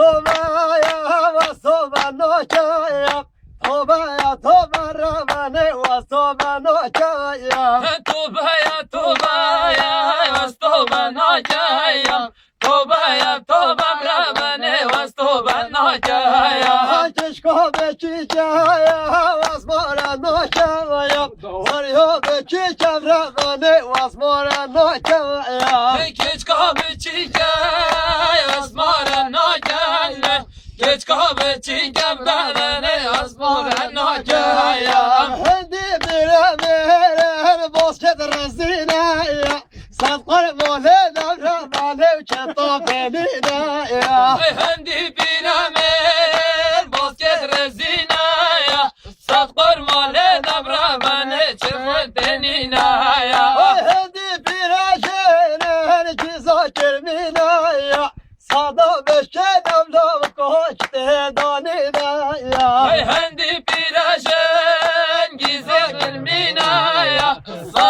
Tobaya vasoba nochaya Tobaya toba ramane vasoba nochaya Tobaya tobaya was toba no jaya Tobaya toba ramane was toba no jaya Haçişko beçiçaya vasmora nochaya Saryo beçiçam ramane vasmora nochaya Geç kahve çiğdem Geç kahve çiğdem ramane asmara no jaya Hendi bire bire bosket rezinaya Sadkar mole davramane çeto beninaya Hendi biramer basket rezinaya Satkar male dabra bane çırmı deninaya Ay hendi bire şener kiza kerminaya Sada beşe davlam koçte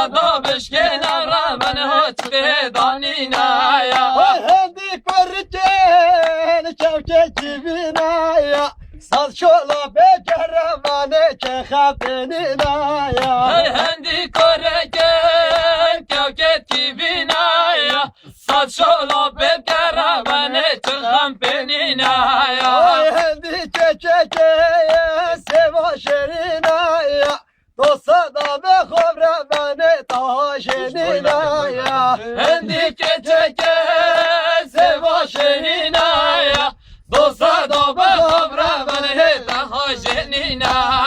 Sada beşken avra bane hoçbe daninaya Ay hendi korken çevke kibinaya Saz şola beceremane çeha beninaya Ay hendi koreken kevket kibinaya Saç ola bekara bane çıkan başı Leyla'ya Hendike teke seva şehinaya Dosa doba dobra ben heta haşenina